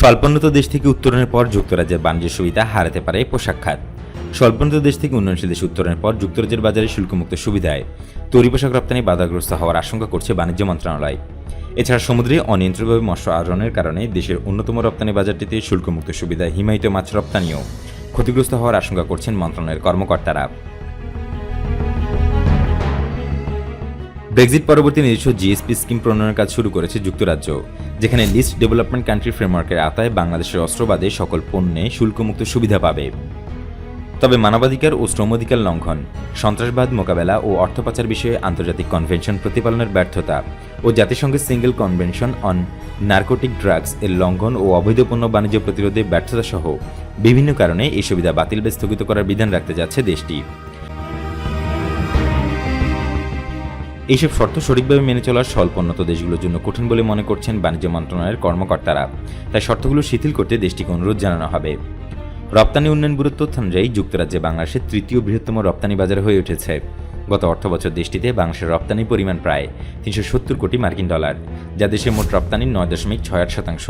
স্বল্পোন্নত দেশ থেকে উত্তরণের পর যুক্তরাজ্যের বাণিজ্য সুবিধা হারাতে পারে পোশাক খাত। স্বল্পোন্নত দেশ থেকে উন্নয়নশীল দেশ উত্তরণের পর যুক্তরাজ্যের বাজারে শুল্কমুক্ত সুবিধায় তৈরি পোশাক রপ্তানি বাধাগ্রস্ত হওয়ার আশঙ্কা করছে বাণিজ্য মন্ত্রণালয়। এছাড়া সমুদ্রে অনিয়ন্ত্রিতভাবে মৎস্য আহরণের কারণে দেশের অন্যতম রপ্তানি বাজারটিতে শুল্কমুক্ত সুবিধায় হিমায়িত মাছ রপ্তানিও ক্ষতিগ্রস্ত হওয়ার আশঙ্কা করছেন মন্ত্রণালয়ের কর্মকর্তারা। ব্রেক্সিট পরবর্তী নিজস্ব জিএসপি স্কিম প্রণয়নের কাজ শুরু করেছে যুক্তরাজ্য, যেখানে লিস্ট ডেভেলপমেন্ট কান্ট্রি ফ্রেমওয়ার্কের আওতায় বাংলাদেশের অস্ত্রবাদে সকল পণ্যে শুল্কমুক্ত সুবিধা পাবে। তবে মানবাধিকার ও শ্রম অধিকার লঙ্ঘন, সন্ত্রাসবাদ মোকাবেলা ও অর্থ পাচার বিষয়ে আন্তর্জাতিক কনভেনশন প্রতিপালনের ব্যর্থতা ও জাতিসংঘের single convention on narcotic drugs এর লঙ্ঘন ও অবৈধ পণ্য বাণিজ্য প্রতিরোধে ব্যর্থতা সহ বিভিন্ন কারণে এই সুবিধা বাতিল বা স্থগিত করার বিধান রাখতে যাচ্ছে দেশটি। এইসব শর্ত সঠিকভাবে মেনে চলার স্বল্পোন্নত দেশগুলোর জন্য কঠিন বলে মনে করছেন বাণিজ্য মন্ত্রণালয়ের কর্মকর্তারা। তাই শর্তগুলো শিথিল করতে দেশটিকে অনুরোধ জানানো হবে। রপ্তানি উন্নয়ন ব্যুরোর তথ্য অনুযায়ী যুক্তরাজ্যে বাংলাদেশের তৃতীয় বৃহত্তম রপ্তানি বাজার হয়ে উঠেছে। গত অর্থবছর দেশটিতে বাংলাদেশের রপ্তানি পরিমাণ প্রায় তিনশো সত্তর কোটি মার্কিন ডলার, যা দেশের মোট রপ্তানির নয় দশমিক ছয় আট শতাংশ।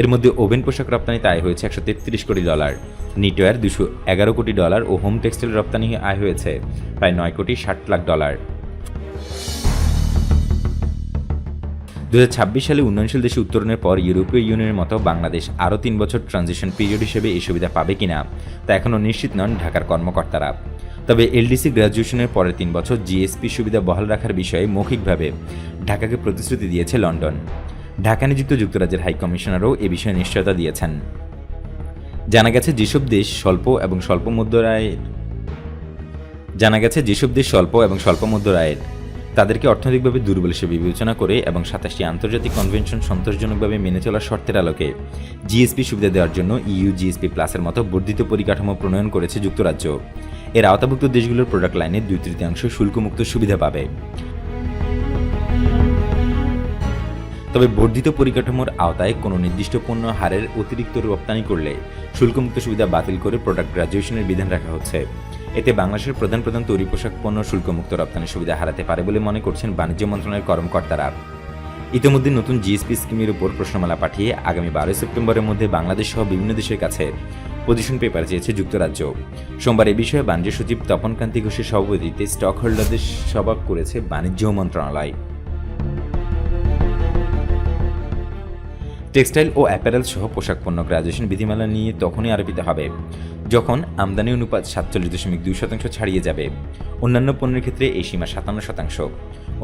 এর মধ্যে ওভেন পোশাক রপ্তানিতে আয় হয়েছে একশো তেত্রিশ কোটি ডলার, নিটওয়্যার দুশো এগারো কোটি ডলার ও হোম টেক্সটাইল রপ্তানি আয় হয়েছে প্রায় নয় কোটি ষাট লাখ ডলার। দু হাজার ছাব্বিশ সালে উন্নয়নশীল দেশে উত্তরণের পর ইউরোপীয় ইউনিয়নের মতো বাংলাদেশ আরও তিন বছর ট্রানজিশন পিরিয়ড হিসেবে এই সুবিধা পাবে কিনা তা এখনও নিশ্চিত নন ঢাকার কর্মকর্তারা। তবে এলডিসি গ্র্যাজুয়েশনের পরের তিন বছর জিএসপি সুবিধা বহাল রাখার বিষয়ে মৌখিকভাবে ঢাকাকে প্রতিশ্রুতি দিয়েছে লন্ডন। ঢাকা নিযুক্ত যুক্তরাজ্যের হাই কমিশনারও এ বিষয়ে নিশ্চয়তা দিয়েছেন। জানা গেছে যেসব দেশ স্বল্প এবং স্বল্প আয়ের জানা গেছে যেসব দেশ স্বল্প এবং স্বল্প মধ্য আয়ের তাদেরকে অর্থনৈতিকভাবে দুর্বল হিসেবে বিবেচনা করে এবং সাতাশটি আন্তর্জাতিক কনভেনশন সন্তোষজনকভাবে মেনে চলার শর্তের আলোকে জিএসপি সুবিধা দেওয়ার জন্য ইইউ জিএসপি প্লাসের মতো বর্ধিত পরিকাঠামো প্রণয়ন করেছে যুক্তরাজ্য। এর আওতাভুক্ত দেশগুলোর প্রোডাক্ট লাইনের দুই তৃতীয়াংশ শুল্কমুক্ত সুবিধা পাবে। তবে বর্ধিত পরিকাঠামোর আওতায় কোনো নির্দিষ্ট পণ্য হারের অতিরিক্ত রপ্তানি করলে শুল্কমুক্ত সুবিধা বাতিল করে প্রোডাক্ট গ্রাজুয়েশনের বিধান রাখা হচ্ছে। এতে বাংলাদেশের প্রধান প্রধান তৈরি পোশাক পণ্য শুল্কমুক্ত রপ্তানির সুবিধা হারাতে পারে বলে মনে করছেন বাণিজ্য মন্ত্রণালয়ের কর্মকর্তারা। ইতিমধ্যে নতুন জিএসপি স্কিমের উপর প্রশ্নমালা পাঠিয়ে আগামী বারোই সেপ্টেম্বরের মধ্যে বাংলাদেশ সহ বিভিন্ন দেশের কাছে পজিশন পেপার চেয়েছে যুক্তরাজ্য। সোমবার এ বিষয়ে বাণিজ্য সচিব তপন কান্তি ঘোষের সভাপতিতে স্টক হোল্ডারদের সভা করেছে বাণিজ্য মন্ত্রণালয়। টেক্সটাইল ও অ্যাপারেল সহ পোশাক পণ্য গ্রাজুয়েশন বিধিমালা নিয়ে তখনই আরোপিত হবে, যখন আমদানি অনুপাত সাতচল্লিশ দশমিক দুই শতাংশ ছাড়িয়ে যাবে। অন্যান্য পণ্যের ক্ষেত্রে এই সীমা সাতান্ন শতাংশ।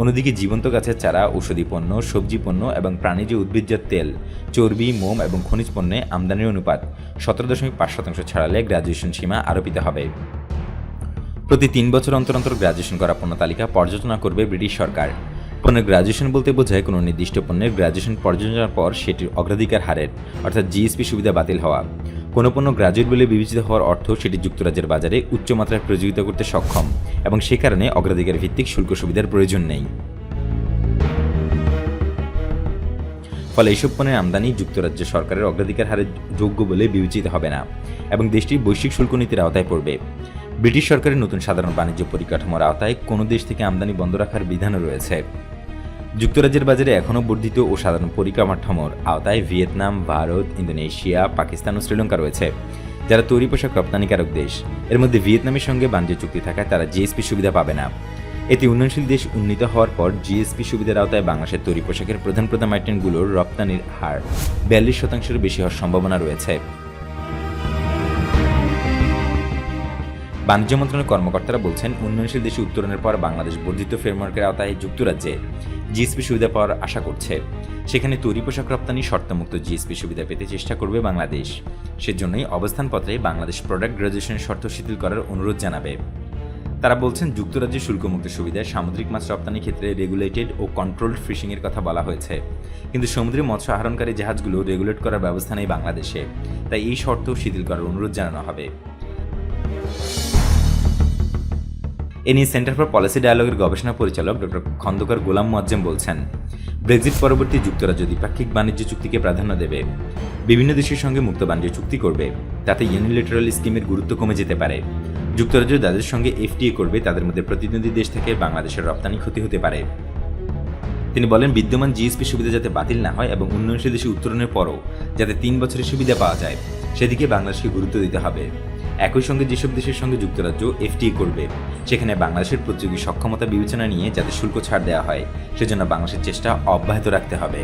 অন্যদিকে জীবন্ত গাছের চারা, ঔষধি পণ্য, সবজি পণ্য এবং প্রাণীজ উদ্ভিদজাত তেল, চর্বি, মোম এবং খনিজ পণ্যে আমদানির অনুপাত সতেরো দশমিক পাঁচ শতাংশ ছাড়ালে গ্রাজুয়েশন সীমা আরোপিত হবে। প্রতি তিন বছর অন্তর অন্তর গ্রাজুয়েশন করা পণ্য তালিকা পর্যালোচনা করবে ব্রিটিশ সরকার। পণ্যের গ্রাজুয়েশন বলতে বোঝায় কোনো নির্দিষ্ট পণ্যের গ্রাজুয়েশন পর্যালোচনার পর সেটির অগ্রাধিকার হারের, অর্থাৎ জিএসপি সুবিধা বাতিল হওয়া। কোনো পণ্য গ্রাজুয়েট বলে বিবেচিত হওয়ার অর্থ সেটি যুক্তরাজ্যের বাজারে উচ্চমাত্রায় প্রতিযোগিতা করতে সক্ষম এবং সে কারণে অগ্রাধিকার ভিত্তিক শুল্ক সুবিধার প্রয়োজন নেই। ফলে এইসব পণ্যের আমদানি যুক্তরাজ্য সরকারের অগ্রাধিকার হারে যোগ্য বলে বিবেচিত হবে না এবং দেশটির বৈশ্বিক শুল্ক নীতির আওতায় পড়বে। ব্রিটিশ সরকারের নতুন সাধারণ বাণিজ্য পরিকাঠামোর আওতায় কোনো দেশ থেকে আমদানি বন্ধ রাখার বিধানও রয়েছে। যুক্তরাজ্যের বাজারে এখনও বর্ধিত ও সাধারণ পরিকাঠামোর আওতায় ভিয়েতনাম, ভারত, ইন্দোনেশিয়া, পাকিস্তান ও শ্রীলঙ্কা রয়েছে, যারা তৈরি পোশাক রপ্তানিকারক দেশ। এর মধ্যে ভিয়েতনামের সঙ্গে বাণিজ্য চুক্তি থাকায় তারা জিএসপি সুবিধা পাবে না। এতে উন্নয়নশীল দেশ উন্নীত হওয়ার পর জিএসপি সুবিধার আওতায় বাংলাদেশের তৈরি পোশাকের প্রধান প্রধান আইটেমগুলোর রপ্তানির হার বিয়াল্লিশ শতাংশের বেশি হওয়ার সম্ভাবনা রয়েছে। বাণিজ্য মন্ত্রণালয়ের কর্মকর্তারা বলছেন, উন্নয়নশীল দেশে উত্তরণের পর বাংলাদেশ বর্ধিত ফ্রেমওয়ার্কের আওতায় যুক্তরাজ্যে জিএসপি সুবিধা পাওয়ার আশা করছে। সেখানে তৈরি পোশাক রপ্তানি, শর্তমুক্ত জিএসপি সুবিধা পেতে চেষ্টা করবে বাংলাদেশ। সেজন্যই অবস্থানপত্রে বাংলাদেশ প্রোডাক্ট গ্রাজুয়েশনের শর্ত শিথিল করার অনুরোধ জানাবে। তারা বলছেন যুক্তরাজ্যের শুল্কমুক্ত সুবিধায় সামুদ্রিক মাছ রপ্তানির ক্ষেত্রে রেগুলেটেড ও কন্ট্রোলড ফিশিংয়ের কথা বলা হয়েছে। কিন্তু সমুদ্রে মৎস্য আহরণকারী জাহাজগুলো রেগুলেট করার ব্যবস্থা নেই বাংলাদেশে। তাই এই শর্ত শিথিল করার অনুরোধ জানানো হবে। এ নিয়ে সেন্টার ফর পলিসি ডায়ালগের গবেষণা পরিচালক ডক্টর খন্দকার গোলাম মোয়াজ্জেম বলছেন, ব্রেক্সিট পরবর্তী যুক্তরাজ্য দ্বিপাক্ষিক বাণিজ্য চুক্তিকে প্রাধান্য দেবে, বিভিন্ন দেশের সঙ্গে মুক্ত বাণিজ্য চুক্তি করবে, তাতে ইউনিলেটারাল স্কিমের গুরুত্ব কমে যেতে পারে। যুক্তরাজ্য যাদের সঙ্গে এফটিএ করবে, তাদের মধ্যে প্রতিদ্বন্দ্বী দেশ থেকে বাংলাদেশের রপ্তানি ক্ষতি হতে পারে। তিনি বলেন, বিদ্যমান জিএসপি সুবিধা যাতে বাতিল না হয় এবং উন্নয়নশীল দেশে উত্তরণের পরও যাতে তিন বছরের সুবিধা পাওয়া যায়। সেদিকে বাংলাদেশকে গুরুত্ব দিতে হবে। একই সঙ্গে যেসব দেশের সঙ্গে যুক্তরাজ্য এফটিএ করবে, সেখানে বাংলাদেশের প্রতিযোগী সক্ষমতা বিবেচনা নিয়ে যাতে শুল্ক ছাড় দেওয়া হয়, সেজন্য বাংলাদেশের চেষ্টা অব্যাহত রাখতে হবে।